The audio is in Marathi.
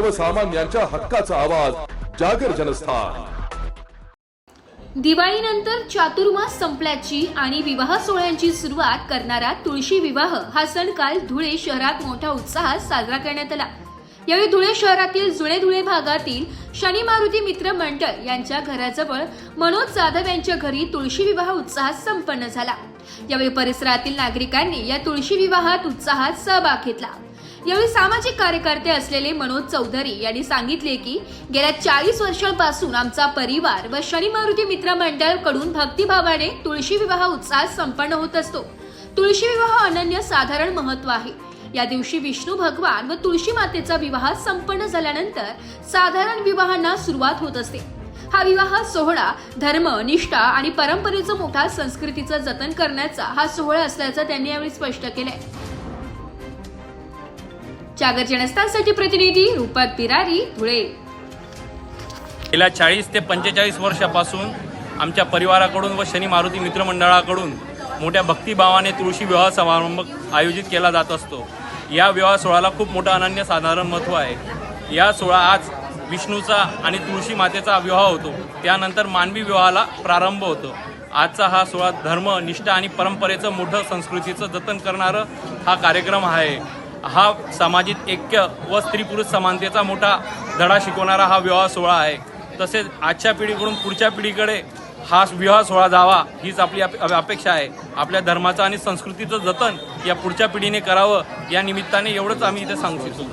सर्वसामान्यांच्या हक्काचा आवाज जागर जनस्थान. दिवाळीनंतर चातुर्मास संपल्याची आणि विवाह सोहळ्यांची सुरुवात करणारा तुळशी विवाह हा सण काल धुळे शहरात मोठ्या उत्साहात साजरा करण्यात आला. यावेळी धुळे शहरातील जुळे धुळे भागातील शनी मारुती मित्र मंडळ यांच्या घराजवळ मनोज जाधव यांच्या घरी तुळशी विवाह उत्साहात संपन्न झाला. यावेळी परिसरातील नागरिकांनी या तुळशी विवाहात उत्साहात सहभाग घेतला. यावेळी सामाजिक कार्यकर्ते असलेले मनोज चौधरी यांनी सांगितले की गेल्या चाळीस वर्षांपासून आमचा परिवार व शनी मारुती मित्र मंडळकडून भक्तिभावाने तुळशी विवाह उत्साहात संपन्न होत असतो. तुळशी विवाह अनन्य साधारण महत्त्व आहे. या दिवशी विष्णू भगवान व तुळशी मातेचा विवाह संपन्न झाल्यानंतर साधारण विवाहांना सुरुवात होत असते. हा विवाह सोहळा धर्म निष्ठा आणि परंपरेचं मोठा संस्कृतीचं जतन करण्याचा हा सोहळा असल्याचं त्यांनी यावेळी स्पष्ट केलंय. जागर जनस्थानसाठी प्रतिनिधी रूपक बिरारी धुळे. गेल्या चाळीस ते पंचेचाळीस वर्षापासून आमच्या परिवाराकडून व शनी मारुती मित्रमंडळाकडून मोठ्या भक्तिभावाने तुळशी विवाह समारंभ आयोजित केला जात असतो. या विवाह सोहळ्याला खूप मोठं अनन्य साधारण महत्त्व आहे. या सोहळा आज विष्णूचा आणि तुळशी मातेचा विवाह होतो. त्यानंतर मानवी विवाहाला प्रारंभ होतो. आजचा हा सोहळा धर्म निष्ठा आणि परंपरेचं मोठं संस्कृतीचं जतन करणारं हा कार्यक्रम आहे. हा सामाजिक ऐक्य व स्त्री पुरुष समानतेचा मोठा धडा शिकवणारा हा विवाह सोहळा आहे. तसेच आजच्या पिढीकडून पुढच्या पिढीकडे हा विवाह सोहळा जावा हीच आपली अप- अपेक्षा आहे. आपल्या धर्माचं आणि संस्कृतीचं जतन या पुढच्या पिढीने करावं या निमित्ताने एवढंच आम्ही इथे सांगू शकतो